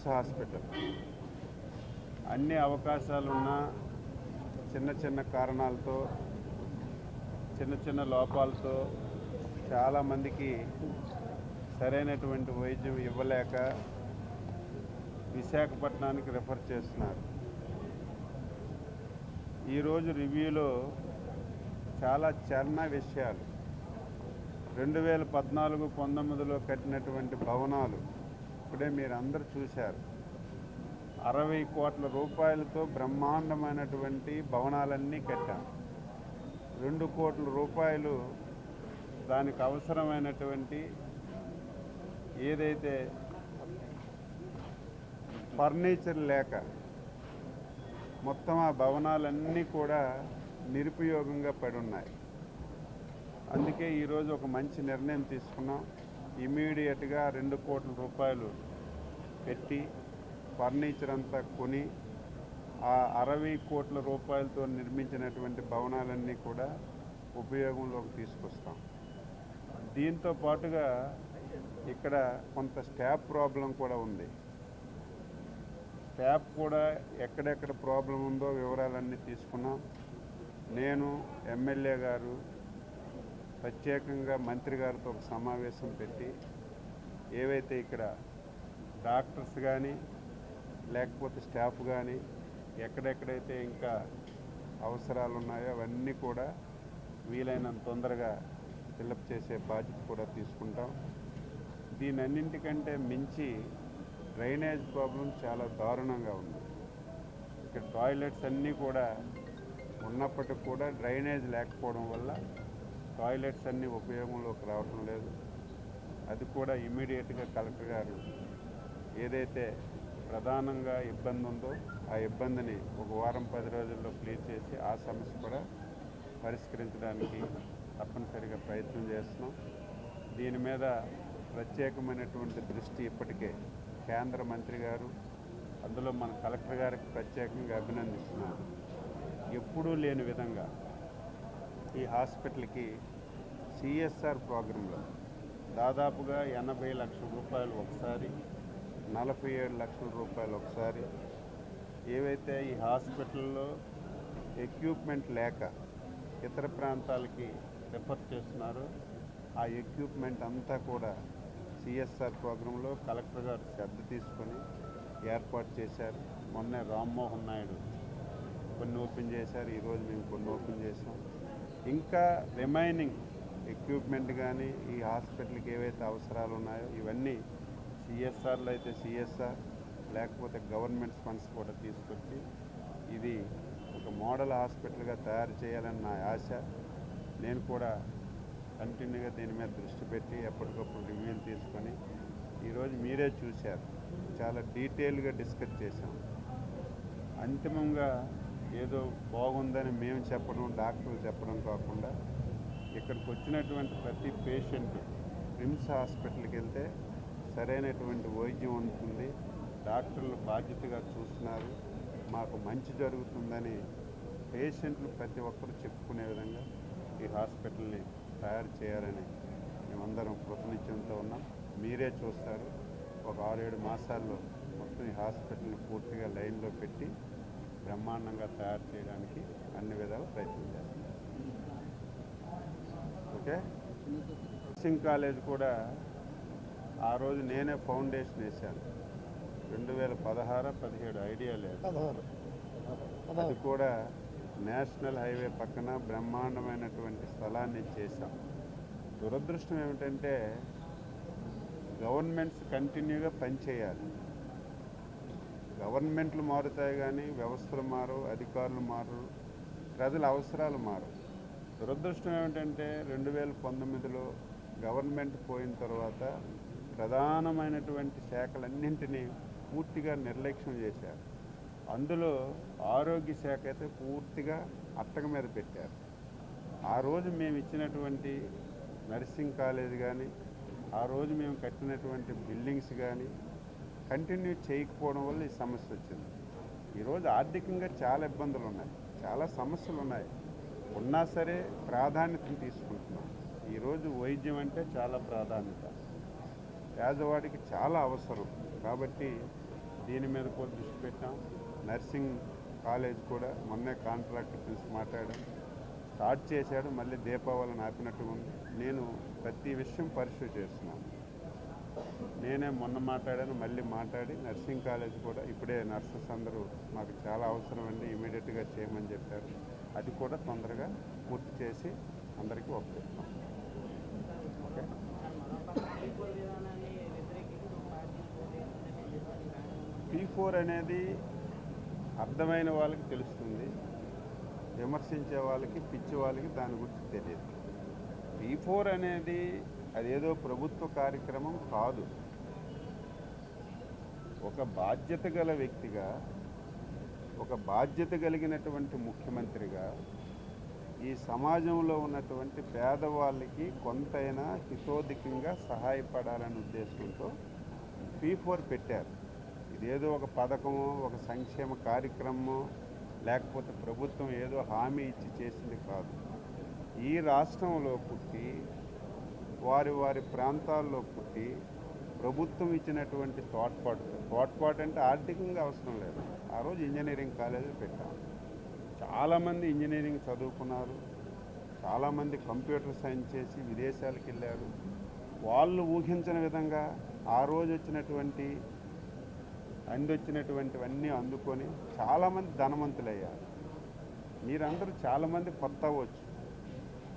RIMS hospital అన్ని అవకాశాలున్న చిన్న చిన్న కారణాలతో చిన్న చిన్న లోపాలతో చాలామందికి సరైనటువంటి వైద్యం ఇవ్వలేక విశాఖపట్నానికి రిఫర్ చేస్తున్నారు. ఈరోజు రివ్యూలో చాలా చర్ణ విషయాలు. రెండు వేల పద్నాలుగు పంతొమ్మిదిలో కట్టినటువంటి భవనాలు ఇప్పుడే మీరు అందరు చూశారు. అరవై కోట్ల రూపాయలతో బ్రహ్మాండమైనటువంటి భవనాలన్నీ కట్టాం. రెండు కోట్ల రూపాయలు దానికి అవసరమైనటువంటి ఏదైతే ఫర్నిచర్ లేక మొత్తం ఆ భవనాలన్నీ కూడా నిరుపయోగంగా పడి ఉన్నాయి. అందుకే ఈరోజు ఒక మంచి నిర్ణయం తీసుకున్నాం. ఇమీడియట్గా రెండు కోట్ల రూపాయలు పెట్టి ఫర్నిచర్ అంతా కొని ఆ అరవై కోట్ల రూపాయలతో నిర్మించినటువంటి భవనాలన్నీ కూడా ఉపయోగంలోకి తీసుకొస్తాం. దీంతో పాటుగా ఇక్కడ కొంత స్టాఫ్ ప్రాబ్లం కూడా ఉంది. స్టాఫ్ కూడా ఎక్కడెక్కడ ప్రాబ్లం ఉందో వివరాలన్నీ తీసుకున్నాం. నేను ఎమ్మెల్యే గారు ప్రత్యేకంగా మంత్రి గారితో ఒక సమావేశం పెట్టి ఏవైతే ఇక్కడ డాక్టర్స్ కానీ లేకపోతే స్టాఫ్ కానీ ఎక్కడెక్కడైతే ఇంకా అవసరాలు ఉన్నాయో అవన్నీ కూడా వీలైనంత తొందరగా ఫిలప్ చేసే బాధ్యత కూడా తీసుకుంటాం. దీనన్నింటికంటే మించి డ్రైనేజ్ ప్రాబ్లం చాలా దారుణంగా ఉంది. ఇక్కడ టాయిలెట్స్ అన్నీ కూడా ఉన్నప్పటికి కూడా డ్రైనేజ్ లేకపోవడం వల్ల టాయిలెట్స్ అన్నీ ఉపయోగంలోకి రావటం లేదు. అది కూడా ఇమీడియట్గా కలెక్టర్ గారు ఏదైతే ప్రధానంగా ఇబ్బంది ఉందో ఆ ఇబ్బందిని ఒక వారం పది రోజుల్లో క్లియర్ చేసి ఆ సమస్య కూడా పరిష్కరించడానికి తప్పనిసరిగా ప్రయత్నం చేస్తున్నాం. దీని మీద ప్రత్యేకమైనటువంటి దృష్టి ఇప్పటికే కేంద్ర మంత్రి గారు అందులో మన కలెక్టర్ గారికి ప్రత్యేకంగా అభినందిస్తున్నాను. ఎప్పుడూ లేని విధంగా ఈ హాస్పిటల్కి సిఎస్ఆర్ ప్రోగ్రాంలో దాదాపుగా ఎనభై లక్షల రూపాయలు ఒకసారి నలభై ఏడు లక్షల రూపాయలు ఒకసారి. ఏవైతే ఈ హాస్పిటల్లో ఎక్విప్మెంట్ లేక ఇతర ప్రాంతాలకి రిఫర్ చేస్తున్నారో ఆ ఎక్విప్మెంట్ అంతా కూడా సిఎస్ఆర్ ప్రోగ్రాంలో కలెక్టర్ గారు శ్రద్ధ తీసుకొని ఏర్పాటు చేశారు. మొన్నే రామ్మోహన్ నాయుడు కొన్ని ఓపెన్ చేశారు ఈరోజు మేము కొన్ని ఓపెన్ చేసాం ఇంకా రిమైనింగ్ ఎక్విప్మెంట్ కానీ ఈ హాస్పిటల్కి ఏవైతే అవసరాలు ఉన్నాయో ఇవన్నీ సిఎస్ఆర్లో అయితే సిఎస్ఆర్ లేకపోతే గవర్నమెంట్ ఫండ్స్ కూడా తీసుకొచ్చి ఇది ఒక మోడల్ హాస్పిటల్గా తయారు చేయాలని నా ఆశ. నేను కూడా కంటిన్యూగా దీని మీద దృష్టి పెట్టి ఎప్పటికప్పుడు రివ్యూలు తీసుకొని ఈరోజు మీరే చూశారు. చాలా డీటెయిల్గా డిస్కస్ చేశాం. అంతిమంగా ఏదో బాగుందని మేము చెప్పడం డాక్టర్లు చెప్పడం కాకుండా ఇక్కడికి వచ్చినటువంటి ప్రతి పేషెంట్ రిమ్స్ హాస్పిటల్కి వెళ్తే సరైనటువంటి వైద్యం ఉంటుంది డాక్టర్లు బాధ్యతగా చూస్తున్నారు. మాకు మంచి జరుగుతుందని పేషెంట్లు ప్రతి ఒక్కరు చెప్పుకునే విధంగా ఈ హాస్పిటల్ని తయారు చేయాలని మేమందరం కృతనిశ్చయంతో ఉన్నాం. మీరే చూస్తారు. ఒక ఆరేడు మాసాల్లో మొత్తం ఈ హాస్పిటల్ని పూర్తిగా లైన్లో పెట్టి బ్రహ్మాండంగా తయారు చేయడానికి అన్ని విధాలు ప్రయత్నించారు ఓకే? నర్సింగ్ కాలేజ్ కూడా ఆ రోజు నేనే ఫౌండేషన్ వేశాను. రెండు వేల పదహారు పదిహేడు ఐడియా లేదు. అది కూడా నేషనల్ హైవే పక్కన బ్రహ్మాండమైనటువంటి స్థలాన్ని చేశాం. దురదృష్టం ఏమిటంటే గవర్నమెంట్స్ కంటిన్యూగా పనిచేయాలి గవర్నమెంట్లు మారుతాయి కానీ వ్యవస్థలు మారు అధికారులు మారు ప్రజల అవసరాలు మారు దురదృష్టం ఏమిటంటే రెండు వేల పంతొమ్మిదిలో గవర్నమెంట్ పోయిన తర్వాత ప్రధానమైనటువంటి శాఖలన్నింటినీ పూర్తిగా నిర్లక్ష్యం చేశారు. అందులో ఆరోగ్య శాఖ అయితే పూర్తిగా అట్టక మీద పెట్టారు. ఆ రోజు మేము ఇచ్చినటువంటి నర్సింగ్ కాలేజ్ కానీ ఆ రోజు మేము కట్టినటువంటి బిల్డింగ్స్ కానీ కంటిన్యూ చేయకపోవడం వల్ల ఈ సమస్య వచ్చింది. ఈరోజు ఆర్థికంగా చాలా ఇబ్బందులు ఉన్నాయి చాలా సమస్యలు ఉన్నాయి ఉన్నా సరే ప్రాధాన్యతను తీసుకుంటున్నాం. ఈరోజు వైద్యం అంటే చాలా ప్రాధాన్యత. పేదవాడికి చాలా అవసరం. కాబట్టి దీని మీద కూడా దృష్టి పెట్టాం. నర్సింగ్ కాలేజ్ కూడా మొన్నే కాంట్రాక్ట్ పిలిచి మాట్లాడాం. స్టార్ట్ చేశాడు మళ్ళీ దీపావళిని ఆపినట్టుగా ఉంది. నేను ప్రతి విషయం పరిశీలి చేస్తున్నాను. నేనే మొన్న మాట్లాడాను మళ్ళీ మాట్లాడి నర్సింగ్ కాలేజ్ కూడా ఇప్పుడే నర్సెస్ అందరూ మాకు చాలా అవసరం అండి ఇమీడియట్గా చేయమని చెప్పారు. అది కూడా తొందరగా పూర్తి చేసి అందరికీ ఒప్పిస్తాం. ఓకే? పీ ఫోర్ అనేది అర్థమైన వాళ్ళకి తెలుస్తుంది. విమర్శించే వాళ్ళకి పిచ్చి వాళ్ళకి దాని గురించి తెలియదు. పీ ఫోర్ అనేది అదేదో ప్రభుత్వ కార్యక్రమం కాదు. ఒక బాధ్యత గల వ్యక్తిగా ఒక బాధ్యత కలిగినటువంటి ముఖ్యమంత్రిగా ఈ సమాజంలో ఉన్నటువంటి పేదవాళ్ళకి కొంతైనా హితోధికంగా సహాయపడాలనే ఉద్దేశంతో పీ ఫోర్ పెట్టారు. ఇదేదో ఒక పథకమో ఒక సంక్షేమ కార్యక్రమమో లేకపోతే ప్రభుత్వం ఏదో హామీ ఇచ్చి చేసింది కాదు. ఈ రాష్ట్రంలో పుట్టి వారి వారి ప్రాంతాల్లో పుట్టి ప్రభుత్వం ఇచ్చినటువంటి తోడ్పాటు తోడ్పాటు అంటే ఆర్థికంగా అవసరం లేదు. ఆ రోజు ఇంజనీరింగ్ కాలేజీ పెట్టాం. చాలామంది ఇంజనీరింగ్ చదువుకున్నారు. చాలామంది కంప్యూటర్ సైన్స్ చేసి విదేశాలకు వెళ్ళారు. వాళ్ళు ఊహించని విధంగా ఆ రోజు వచ్చినటువంటి అందొచ్చినటువంటివన్నీ అందుకొని చాలామంది ధనవంతులయ్యారు. మీరందరూ చాలామంది కొత్త అవ్వచ్చు.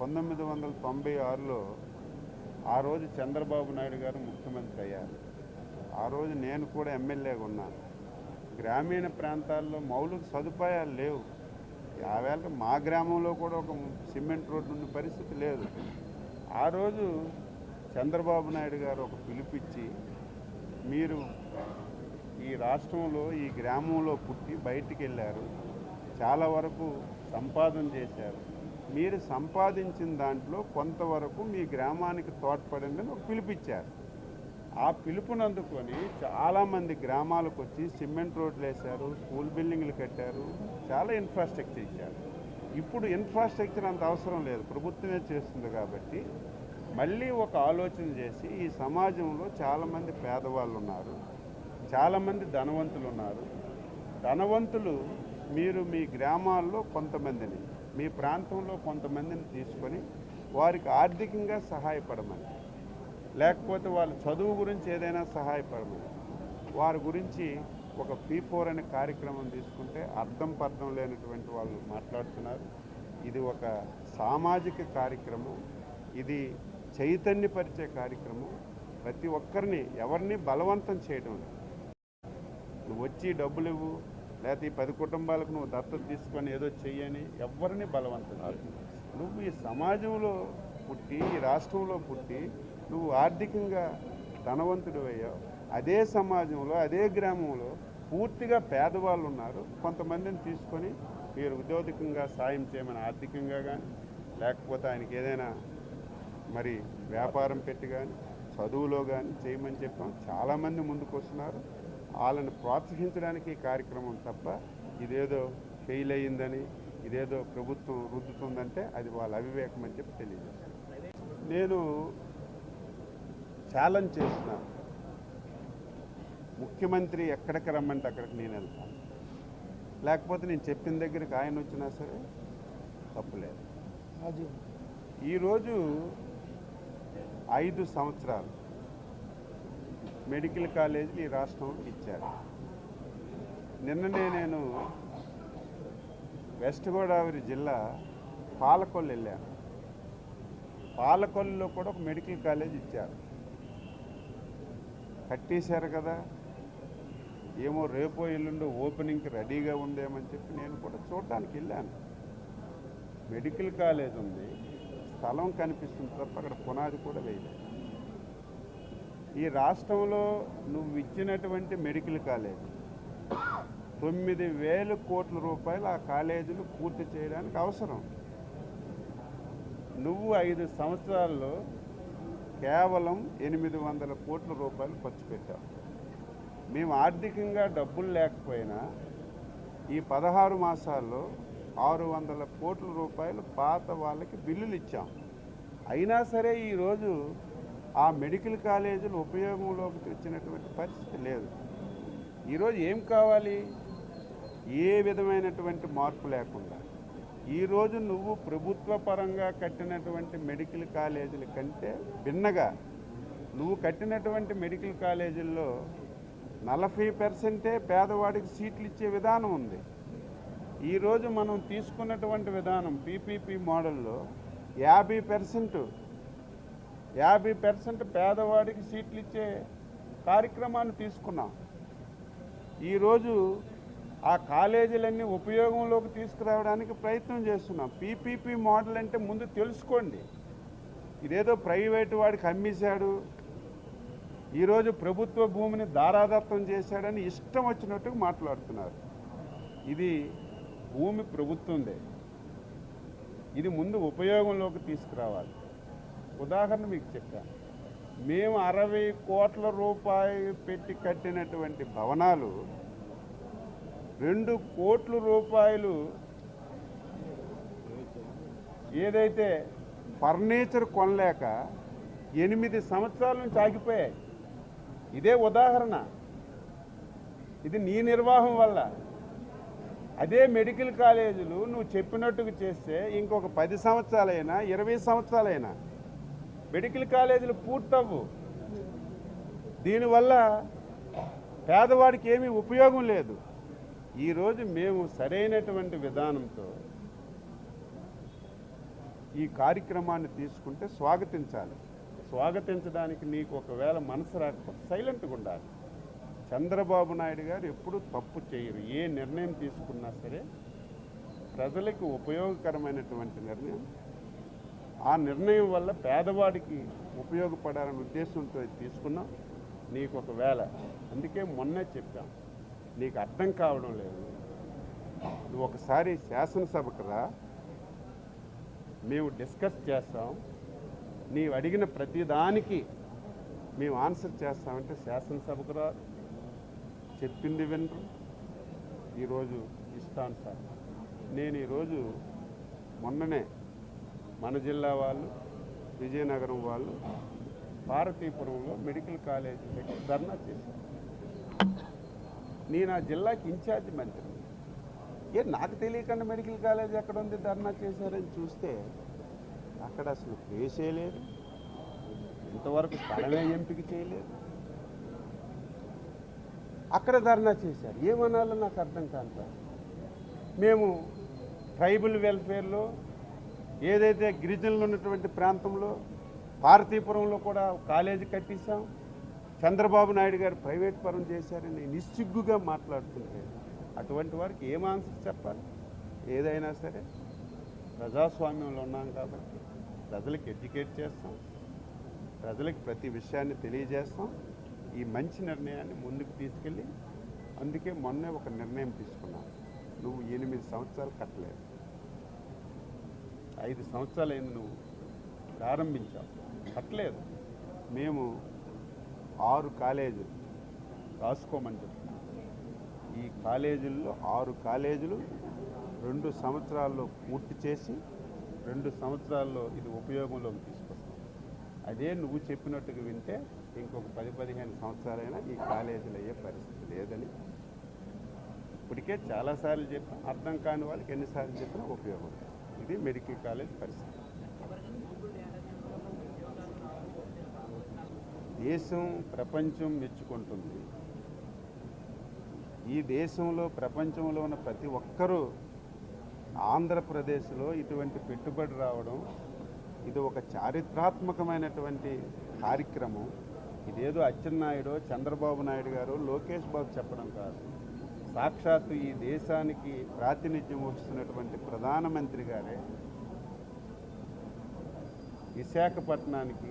పంతొమ్మిది వందల తొంభై ఆరులో ఆ రోజు చంద్రబాబు నాయుడు గారు ముఖ్యమంత్రి అయ్యారు. ఆ రోజు నేను కూడా ఎమ్మెల్యేగా ఉన్నాను. గ్రామీణ ప్రాంతాల్లో మౌలిక సదుపాయాలు లేవు. యావేళ మా గ్రామంలో కూడా ఒక సిమెంట్ రోడ్డు ఉన్న పరిస్థితి లేదు. ఆ రోజు చంద్రబాబు నాయుడు గారు ఒక పిలిపిచ్చి మీరు ఈ రాష్ట్రంలో ఈ గ్రామంలో పుట్టి బయటికి వెళ్ళారు చాలా వరకు సంపాదన చేశారు. మీరు సంపాదించిన దాంట్లో కొంతవరకు మీ గ్రామానికి తోడ్పడండి అని ఒక పిలిపిచ్చారు ఆ పిలుపునందుకొని చాలామంది గ్రామాలకు వచ్చి సిమెంట్ రోడ్లు వేశారు స్కూల్ బిల్డింగ్లు కట్టారు చాలా ఇన్ఫ్రాస్ట్రక్చర్ ఇచ్చారు. ఇప్పుడు ఇన్ఫ్రాస్ట్రక్చర్ అంత అవసరం లేదు ప్రభుత్వమే చేస్తుంది కాబట్టి మళ్ళీ ఒక ఆలోచన చేసి ఈ సమాజంలో చాలామంది పేదవాళ్ళు ఉన్నారు చాలామంది ధనవంతులు ఉన్నారు ధనవంతులు మీరు మీ గ్రామాల్లో కొంతమందిని. మీ ప్రాంతంలో కొంతమందిని తీసుకొని వారికి ఆర్థికంగా సహాయపడమని లేకపోతే వాళ్ళ చదువు గురించి ఏదైనా సహాయపడమని. వారి గురించి ఒక పీ ఫోర్ అనే కార్యక్రమం తీసుకుంటే అర్థం పర్థం లేనటువంటి వాళ్ళు మాట్లాడుతున్నారు. ఇది ఒక సామాజిక కార్యక్రమం. ఇది చైతన్యపరిచే కార్యక్రమం. ప్రతి ఒక్కరిని ఎవరిని బలవంతం చేయడం నువ్వు వచ్చి డబ్బులు ఇవ్వు లేకపోతే ఈ పది కుటుంబాలకు నువ్వు దత్తత తీసుకొని ఏదో చెయ్యని ఎవరిని బలవంతం. నువ్వు ఈ సమాజంలో పుట్టి ఈ రాష్ట్రంలో పుట్టి నువ్వు ఆర్థికంగా ధనవంతుడు అయ్యావు అదే సమాజంలో అదే గ్రామంలో పూర్తిగా పేదవాళ్ళు ఉన్నారు. కొంతమందిని తీసుకొని మీరు ఉద్యోగికంగా సాయం చేయమని ఆర్థికంగా కానీ లేకపోతే ఆయనకి ఏదైనా మరి వ్యాపారం పెట్టి కానీ చదువులో కానీ చేయమని చెప్పాం. చాలామంది ముందుకు వస్తున్నారు వాళ్ళని ప్రోత్సహించడానికి కార్యక్రమం తప్ప ఇదేదో ఫెయిల్ అయ్యిందని ఇదేదో ప్రభుత్వం రుద్దుతుందంటే అది వాళ్ళ అవివేకం అని చెప్పి తెలియజేస్తాను. నేను ఛాలెంజ్ చేస్తున్నాను ముఖ్యమంత్రి ఎక్కడికి రమ్మంటే అక్కడికి నేను వెళ్తాను. లేకపోతే నేను చెప్పిన దగ్గరికి ఆయన వచ్చినా సరే తప్పులేదు ఈరోజు ఐదు సంవత్సరాలు మెడికల్ కాలేజీలు ఈ రాష్ట్రం ఇచ్చారు. నిన్ననే నేను వెస్ట్ గోదావరి జిల్లా పాలకొల్లు వెళ్ళాను. పాలకొల్లులో కూడా ఒక మెడికల్ కాలేజ్ ఇచ్చారు. కట్టేశారు కదా. ఏమో రేపో ఎల్లుండో ఓపెనింగ్కి రెడీగా ఉందేమని చెప్పి నేను కూడా చూడడానికి వెళ్ళాను. మెడికల్ కాలేజ్ ఉంది. స్థలం కనిపిస్తుంది తప్ప అక్కడ పునాది కూడా వేయలేదు. ఈ రాష్ట్రంలో నువ్వు ఇచ్చినటువంటి మెడికల్ కాలేజ్ తొమ్మిది వేల కోట్ల రూపాయలు ఆ కాలేజీలు పూర్తి చేయడానికి అవసరం. నువ్వు ఐదు సంవత్సరాల్లో కేవలం ఎనిమిది వందల కోట్ల రూపాయలు ఖర్చు పెట్టావు. మేము ఆర్థికంగా డబ్బులు లేకపోయినా ఈ పదహారు మాసాల్లో ఆరు వందల కోట్ల రూపాయలు పాత వాళ్ళకి బిల్లులు ఇచ్చాం. అయినా సరే ఈరోజు ఆ మెడికల్ కాలేజీలు ఉపయోగంలోకి తెచ్చినటువంటి పరిస్థితి లేదు. ఈరోజు ఏం కావాలి? ఏ విధమైనటువంటి మార్పు లేకుండా. ఈరోజు నువ్వు ప్రభుత్వ పరంగా కట్టినటువంటి మెడికల్ కాలేజీల కంటే భిన్నగా నువ్వు కట్టినటువంటి మెడికల్ కాలేజీల్లో నలభై పర్సెంటే పేదవాడికి సీట్లు ఇచ్చే విధానం ఉంది. ఈరోజు మనం తీసుకున్నటువంటి విధానం పీపీపీ మోడల్లో యాభై పర్సెంట్ యాభై పర్సెంట్ పేదవాడికి సీట్లు ఇచ్చే కార్యక్రమాన్ని తీసుకున్నాం. ఈరోజు ఆ కాలేజీలన్నీ ఉపయోగంలోకి తీసుకురావడానికి ప్రయత్నం చేస్తున్నాం. పీపీపీ మోడల్ అంటే ముందు తెలుసుకోండి. ఇదేదో ప్రైవేటు వాడికి అమ్మేశాడు. ఈరోజు ప్రభుత్వ భూమిని దారాదత్తం చేశాడని ఇష్టం వచ్చినట్టుగా మాట్లాడుతున్నారు. ఇది భూమి ప్రభుత్వందే. ఇది ముందు ఉపయోగంలోకి తీసుకురావాలి. ఉదాహరణ మీకు చెప్పాను మేము అరవై కోట్ల రూపాయలు పెట్టి కట్టినటువంటి భవనాలు రెండు కోట్ల రూపాయలు ఏదైతే ఫర్నిచర్ కొనలేక ఎనిమిది సంవత్సరాల నుంచి ఆగిపోయాయి. ఇదే ఉదాహరణ. ఇది నీ నిర్వాహం వల్ల. అదే మెడికల్ కాలేజీలు నువ్వు చెప్పినట్టుగా చేస్తే ఇంకొక పది సంవత్సరాలైనా ఇరవై సంవత్సరాలైనా మెడికల్ కాలేజీలు పూర్తవ్వు. దీనివల్ల పేదవాడికి ఏమీ ఉపయోగం లేదు. ఈరోజు మేము సరైనటువంటి విధానంతో ఈ కార్యక్రమాన్ని తీసుకుంటే స్వాగతించాలి. స్వాగతించడానికి నీకు ఒకవేళ మనసు రాకపోతే సైలెంట్గా ఉండాలి. చంద్రబాబు నాయుడు గారు ఎప్పుడూ తప్పు చేయరు. ఏ నిర్ణయం తీసుకున్నా సరే ప్రజలకు ఉపయోగకరమైనటువంటి నిర్ణయం ఆ నిర్ణయం వల్ల పేదవాడికి ఉపయోగపడాలనే ఉద్దేశంతో ఇది తీసుకున్నాం. నీకు ఒకవేళ అందుకే మొన్నే చెప్పాం నీకు అర్థం కావడం లేదు. నువ్వు ఒకసారి శాసనసభకు రా. మేము డిస్కస్ చేస్తాం. నీవు అడిగిన ప్రతిదానికి మేము ఆన్సర్ చేస్తామంటే శాసనసభకు రా. చెప్పింది వినరు. ఈరోజు ఇస్తాను సార్ నేను ఈరోజు మొన్ననే మన జిల్లా వాళ్ళు విజయనగరం వాళ్ళు భారతీపురంలో మెడికల్ కాలేజ్ దగ్గర ధర్నా చేశారు. నేను ఆ జిల్లాకి ఇన్ఛార్జ్ మంత్రి. ఏ నాకు తెలియకుండా మెడికల్ కాలేజ్ ఎక్కడ ఉంది ధర్నా చేశారని చూస్తే అక్కడ అసలు ప్లేసే లేదు. ఇంతవరకు స్థలమే ఎంపిక చేయలేదు. అక్కడ ధర్నా చేశారు. ఏమనాలో నాకు అర్థం కాదు మేము ట్రైబల్ వెల్ఫేర్లో ఏదైతే గిరిజనులు ఉన్నటువంటి ప్రాంతంలో భారతీపురంలో కూడా కాలేజీ కట్టించాం. చంద్రబాబు నాయుడు గారు ప్రైవేట్ పరం చేశారని నిస్సిగ్గుగా మాట్లాడుతుంటే అటువంటి వారికి ఏం ఆన్సర్ చెప్పాలి? ఏదైనా సరే ప్రజాస్వామ్యంలో ఉన్నాం కాబట్టి ప్రజలకు ఎడ్యుకేట్ చేస్తాం. ప్రజలకు ప్రతి విషయాన్ని తెలియజేస్తాం. ఈ మంచి నిర్ణయాన్ని ముందుకు తీసుకెళ్ళి అందుకే మొన్నే ఒక నిర్ణయం తీసుకున్నాం. నువ్వు ఎనిమిది సంవత్సరాలు కట్టలేదు. ఐదు సంవత్సరాలైంది నువ్వు ప్రారంభించావు. కట్టలేదు మేము ఆరు కాలేజీలు రాసుకోమని చెప్తున్నాం. ఈ కాలేజీల్లో ఆరు కాలేజీలు రెండు సంవత్సరాల్లో పూర్తి చేసి రెండు సంవత్సరాల్లో ఇది ఉపయోగంలోకి తీసుకొస్తాం. అదే నువ్వు చెప్పినట్టుగా వింటే ఇంకొక పది పదిహేను సంవత్సరాలైనా ఈ కాలేజీలు అయ్యే పరిస్థితి లేదని ఇప్పటికే చాలాసార్లు చెప్పి అర్థం కాని వాళ్ళకి ఎన్నిసార్లు చెప్పినా ఉపయోగం ఇది మెడికల్ కాలేజ్ పరిస్థితి. దేశం ప్రపంచం మెచ్చుకుంటుంది. ఈ దేశంలో ప్రపంచంలో ఉన్న ప్రతి ఒక్కరూ ఆంధ్రప్రదేశ్లో ఇటువంటి పెట్టుబడి రావడం ఇది ఒక చారిత్రాత్మకమైనటువంటి కార్యక్రమం. ఇదేదో అచ్చెన్నాయుడు చంద్రబాబు నాయుడు గారు లోకేష్ బాబు చెప్పడం కాదు. సాక్షాత్తు ఈ దేశానికి ప్రాతినిధ్యం వహిస్తున్నటువంటి ప్రధానమంత్రి గారే విశాఖపట్నానికి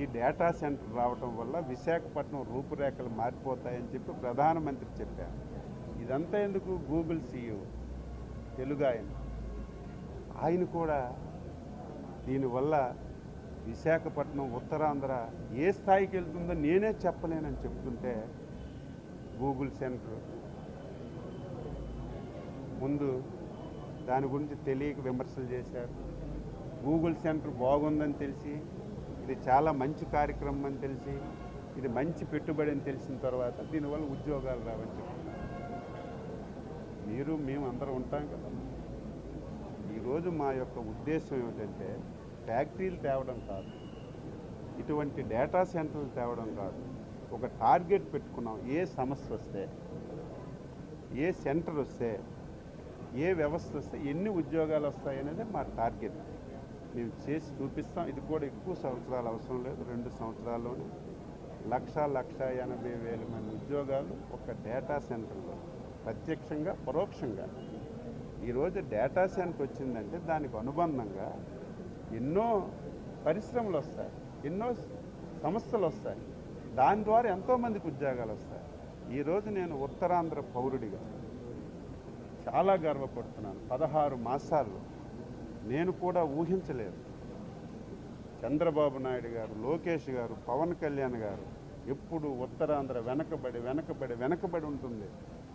ఈ డేటా సెంటర్ రావటం వల్ల విశాఖపట్నం రూపురేఖలు మారిపోతాయని చెప్పి ప్రధానమంత్రి చెప్పారు. ఇదంతా ఎందుకు? గూగుల్ సీఈఓ తెలుగు ఆయన. ఆయన కూడా దీనివల్ల విశాఖపట్నం ఉత్తరాంధ్ర ఏ స్థాయికి వెళ్తుందో నేనే చెప్పలేనని చెప్తుంటే గూగుల్ సెంటర్ ముందు దాని గురించి తెలియక విమర్శలు చేశారు. గూగుల్ సెంటర్ బాగుందని తెలిసి ఇది చాలా మంచి కార్యక్రమం అని తెలిసి ఇది మంచి పెట్టుబడి అని తెలిసిన తర్వాత దీనివల్ల ఉద్యోగాలు రావని చెప్తున్నారు మీరు మేము అందరం ఉంటాం కదా. ఈరోజు మా యొక్క ఉద్దేశం ఏమిటంటే ఫ్యాక్టరీలు తేవడం కాదు. ఇటువంటి డేటా సెంటర్లు తేవడం కాదు. ఒక టార్గెట్ పెట్టుకున్నాం. ఏ సమస్య వస్తే ఏ సెంటర్ వస్తే ఏ వ్యవస్థ వస్తే ఎన్ని ఉద్యోగాలు వస్తాయి అనేది మా టార్గెట్. మేము చేసి చూపిస్తాం. ఇది కూడా ఎక్కువ సంవత్సరాలు అవసరం లేదు. రెండు సంవత్సరాల్లోనే లక్ష లక్ష ఎనభై వేల మంది ఉద్యోగాలు ఒక డేటా సెంటర్లో ప్రత్యక్షంగా పరోక్షంగా. ఈరోజు డేటా సెంటర్ వచ్చిందంటే దానికి అనుబంధంగా ఎన్నో పరిశ్రమలు వస్తాయి ఎన్నో సంస్థలు వస్తాయి. దాని ద్వారా ఎంతోమందికి ఉద్యోగాలు వస్తాయి. ఈరోజు నేను ఉత్తరాంధ్ర పౌరుడిగా. చాలా గర్వపడుతున్నాను. పదహారు మాసాల్లో నేను కూడా ఊహించలేదు. చంద్రబాబు నాయుడు గారు లోకేష్ గారు పవన్ కళ్యాణ్ గారు ఎప్పుడు ఉత్తరాంధ్ర వెనకబడి వెనకబడి వెనకబడి ఉంటుంది.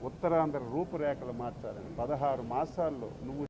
ఉత్తరాంధ్ర రూపురేఖలు మార్చాలని పదహారు మాసాల్లో నువ్వు